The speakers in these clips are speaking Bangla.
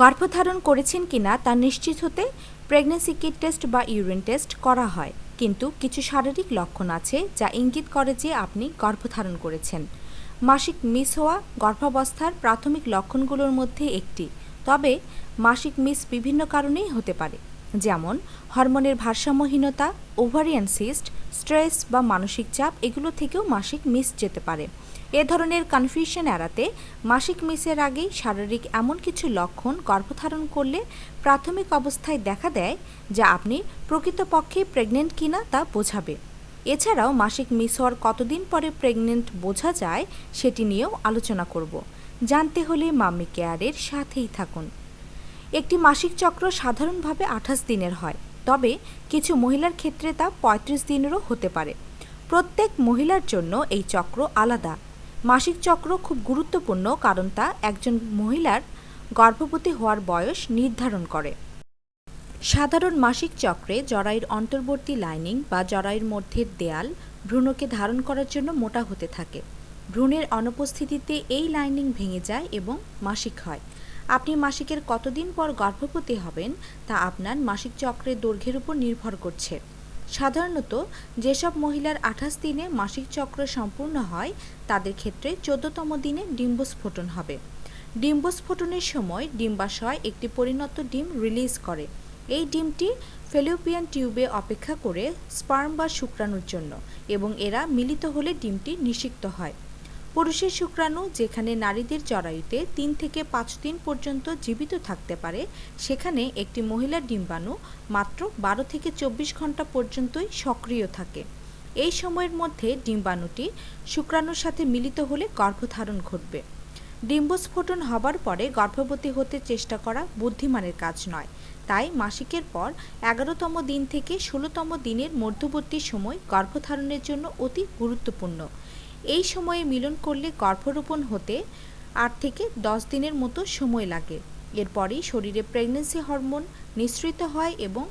গর্ভধারণ করেছেন কিনা তা নিশ্চিত হতে প্রেগনেন্সি কিট টেস্ট বা ইউরিন টেস্ট করা হয়। কিন্তু কিছু শারীরিক লক্ষণ আছে যা ইঙ্গিত করে যে আপনি গর্ভধারণ করেছেন। মাসিক মিস হওয়া গর্ভাবস্থার প্রাথমিক লক্ষণগুলোর মধ্যে একটি। তবে মাসিক মিস বিভিন্ন কারণেই হতে পারে। যেমন হরমোনের ভারসাম্যহীনতা ওভারিয়ান সিস্ট স্ট্রেস বা মানসিক চাপ এগুলো থেকেও মাসিক মিস যেতে পারে। এ ধরনের কনফিউশন এড়াতে মাসিক মিসের আগেই শারীরিক এমন কিছু লক্ষণ গর্ভধারণ করলে প্রাথমিক অবস্থায় দেখা দেয় যা আপনি প্রকৃতপক্ষে প্রেগনেন্ট কিনা তা বোঝাবে। এছাড়াও মাসিক মিস হওয়ার কতদিন পরে প্রেগনেন্ট বোঝা যায় সেটি নিয়েও আলোচনা করব। জানতে হলে মাম্মি কেয়ারের সাথেই থাকুন। একটি মাসিক চক্র সাধারণভাবে আঠাশ দিনের হয়, তবে কিছু মহিলার ক্ষেত্রে তা পঁয়ত্রিশ দিনেরও হতে পারে। প্রত্যেক মহিলার জন্য এই চক্র আলাদা মাসিক চক্র খুব গুরুত্বপূর্ণ কারণ তা একজন মহিলার গর্ভবতী হওয়ার বয়স নির্ধারণ করে। সাধারণ মাসিক চক্রে জরায়ুর অন্তর্বর্তী লাইনিং বা জরায়ুর মধ্যের দেয়াল ভ্রূণকে ধারণ করার জন্য মোটা হতে থাকে। ভ্রূণের অনুপস্থিতিতে এই লাইনিং ভেঙে যায় এবং মাসিক হয়। আপনি মাসিকের কতদিন পর গর্ভবতী হবেন তা আপনার মাসিক চক্রের দৈর্ঘ্যের উপর নির্ভর করছে। সাধারণত যেসব মহিলার আঠাশ দিনে মাসিক চক্র সম্পূর্ণ হয়, তাদের ক্ষেত্রে চোদ্দতম দিনে ডিম্বস্ফোটন হবে। ডিম্বস্ফোটনের সময় ডিম্বাশয় একটি পরিণত ডিম রিলিজ করে। এই ডিমটি ফেলোপিয়ান টিউবে অপেক্ষা করে স্পার্ম বা শুক্রাণুর জন্য এবং এরা মিলিত হলে ডিমটি নিষিক্ত হয়। পুরুষের শুক্রাণু, যেখানে নারীদের জরায়ুতে তিন থেকে পাঁচ দিন পর্যন্ত জীবিত থাকতে পারে, সেখানে একটি মহিলার ডিম্বাণু মাত্র বারো থেকে চব্বিশ ঘণ্টা পর্যন্তই সক্রিয় থাকে। এই সময়ের মধ্যে ডিম্বাণুটি শুক্রাণুর সাথে মিলিত হলে গর্ভধারণ ঘটবে। ডিম্বস্ফোটন হবার পরে গর্ভবতী হতে চেষ্টা করা বুদ্ধিমানের কাজ নয়। তাই মাসিকের পর এগারোতম দিন থেকে ষোলোতম দিনের মধ্যবর্তী সময় গর্ভধারণের জন্য অতি গুরুত্বপূর্ণ। এই সময়ে মিলন করলে গর্ভরোপণ হতে আট থেকে দশ দিনের মতো সময় লাগে। এরপরই শরীরে প্রেগনেন্সি হরমোন নিঃসৃত হয় এবং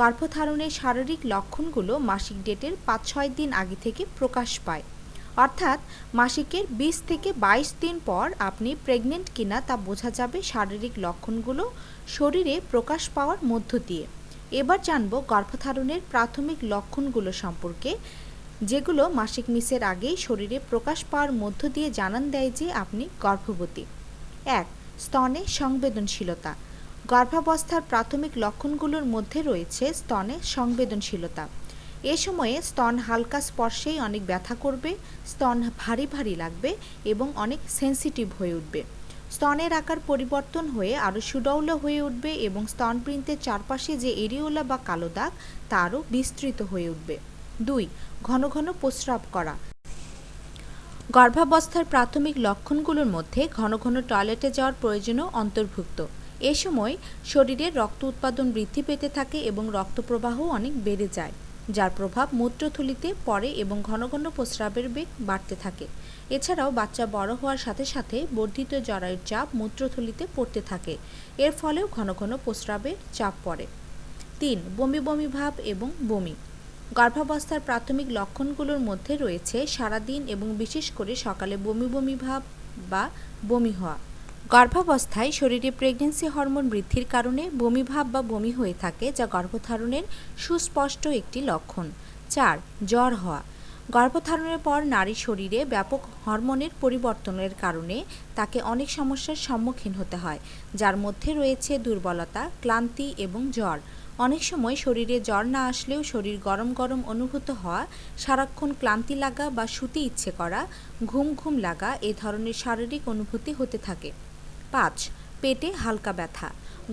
গর্ভধারণের শারীরিক লক্ষণগুলো মাসিক ডেটের পাঁচ ছয় দিন আগে থেকে প্রকাশ পায়। অর্থাৎ মাসিকের বিশ থেকে বাইশ দিন পর আপনি প্রেগনেন্ট কিনা তা বোঝা যাবে শারীরিক লক্ষণগুলো শরীরে প্রকাশ পাওয়ার মধ্য দিয়ে। এবার জানব গর্ভধারণের প্রাথমিক লক্ষণগুলো সম্পর্কে যেগুলো মাসিক মিসের আগেই শরীরে প্রকাশ পাওয়ার মধ্য দিয়ে জানান দেয় যে আপনি গর্ভবতী। এক, স্তনে সংবেদনশীলতা। গর্ভাবস্থার প্রাথমিক লক্ষণগুলোর মধ্যে রয়েছে স্তনে সংবেদনশীলতা। এ সময়ে স্তন হালকা স্পর্শেই অনেক ব্যথা করবে, স্তন ভারী ভারী লাগবে এবং অনেক সেন্সিটিভ হয়ে উঠবে। স্তনের আকার পরিবর্তন হয়ে আরও সুডৌল হয়ে উঠবে এবং স্তনপ্রিন্তের চারপাশে যে এরিওলা বা কালো দাগ, তা আরও বিস্তৃত হয়ে উঠবে। দুই, ঘন ঘন প্রস্রাব করা। গর্ভাবস্থার প্রাথমিক লক্ষণগুলোর মধ্যে ঘন ঘন টয়লেটে যাওয়ার প্রয়োজনও অন্তর্ভুক্ত। এ সময় শরীরে রক্ত উৎপাদন বৃদ্ধি পেতে থাকে এবং রক্ত প্রবাহ অনেক বেড়ে যায়, যার প্রভাব মূত্রথলিতে পড়ে এবং ঘন ঘন প্রস্রাবের বেগ বাড়তে থাকে। এছাড়াও বাচ্চা বড় হওয়ার সাথে সাথে বর্ধিত জরায়ুর চাপ মূত্রথলিতে পড়তে থাকে। এর ফলেও ঘন ঘন প্রস্রাবের চাপ পড়ে। তিন, বমি বমি ভাব এবং বমি। গর্ভাবস্থার প্রাথমিক লক্ষণগুলোর মধ্যে রয়েছে সারাদিন এবং বিশেষ করে সকালে বমি বমি ভাব বা বমি হওয়া। গর্ভাবস্থায় শরীরে প্রেগনেন্সি হরমোন বৃদ্ধির কারণে বমি ভাব বা বমি হয়ে থাকে, যা গর্ভধারণের সুস্পষ্ট একটি লক্ষণ। চার, জ্বর হওয়া। গর্ভধারণের পর নারী শরীরে ব্যাপক হরমোনের পরিবর্তনের কারণে তাকে অনেক সমস্যার সম্মুখীন হতে হয়, যার মধ্যে রয়েছে দুর্বলতা, ক্লান্তি এবং জ্বর। অনেক সময় শরীরে জ্বর না আসলেও শরীর গরম গরম অনুভূত হওয়া, সারাক্ষণ ক্লান্তি লাগা বা শুতে ইচ্ছে করা, ঘুম ঘুম লাগা এ ধরনের শারীরিক অনুভূতি হতে থাকে। পাঁচ, পেটে হালকা ব্যথা।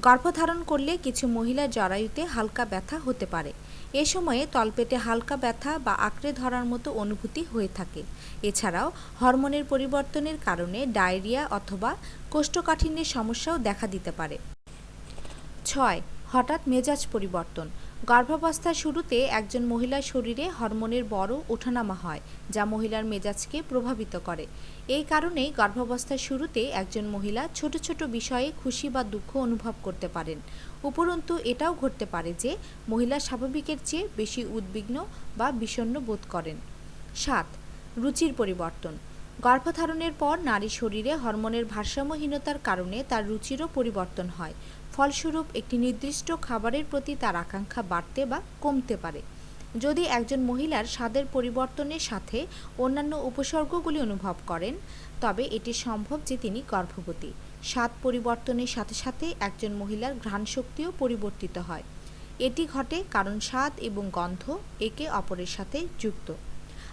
গর্ভধারণ করলে কিছু মহিলার জরায়ুতে হালকা ব্যথা হতে পারে। এ সময়ে তলপেটে হালকা ব্যথা বা আঁকড়ে ধরার মতো অনুভূতি হয়ে থাকে। এছাড়াও হরমোনের পরিবর্তনের কারণে ডায়রিয়া অথবা কোষ্ঠকাঠিন্যের সমস্যাও দেখা দিতে পারে। ছয় হঠাৎ মেজাজ পরিবর্তন। গর্ভাবস্থার শুরুতে একজন মহিলার শরীরে হরমোনের বড় ওঠানামা হয়, যা মহিলার মেজাজকে প্রভাবিত করে। এই কারণেই গর্ভাবস্থার শুরুতে একজন মহিলা ছোট ছোট বিষয়ে খুশি বা দুঃখ অনুভব করতে পারেন। উপরন্তু এটাও ঘটতে পারে যে, মহিলা স্বাভাবিকের চেয়ে বেশি উদ্বিগ্ন বা বিষণ্ণ বোধ করেন। সাত, রুচির পরিবর্তন। গর্ভধারণের পর নারী শরীরে হরমোনের ভারসাম্যহীনতার কারণে তার রুচিরও পরিবর্তন হয়। ফলস্বরূপ, একটি নির্দিষ্ট খাবারের প্রতি তার আকাঙ্ক্ষা বাড়তে বা কমতে পারে। যদি একজন মহিলার স্বাদের পরিবর্তনের সাথে অন্যান্য উপসর্গগুলি অনুভব করেন, তবে এটি সম্ভব যে তিনি গর্ভবতী। স্বাদ পরিবর্তনের সাথে সাথে একজন মহিলার ঘ্রাণশক্তিও পরিবর্তিত হয়। এটি ঘটে কারণ স্বাদ এবং গন্ধ একে অপরের সাথে যুক্ত।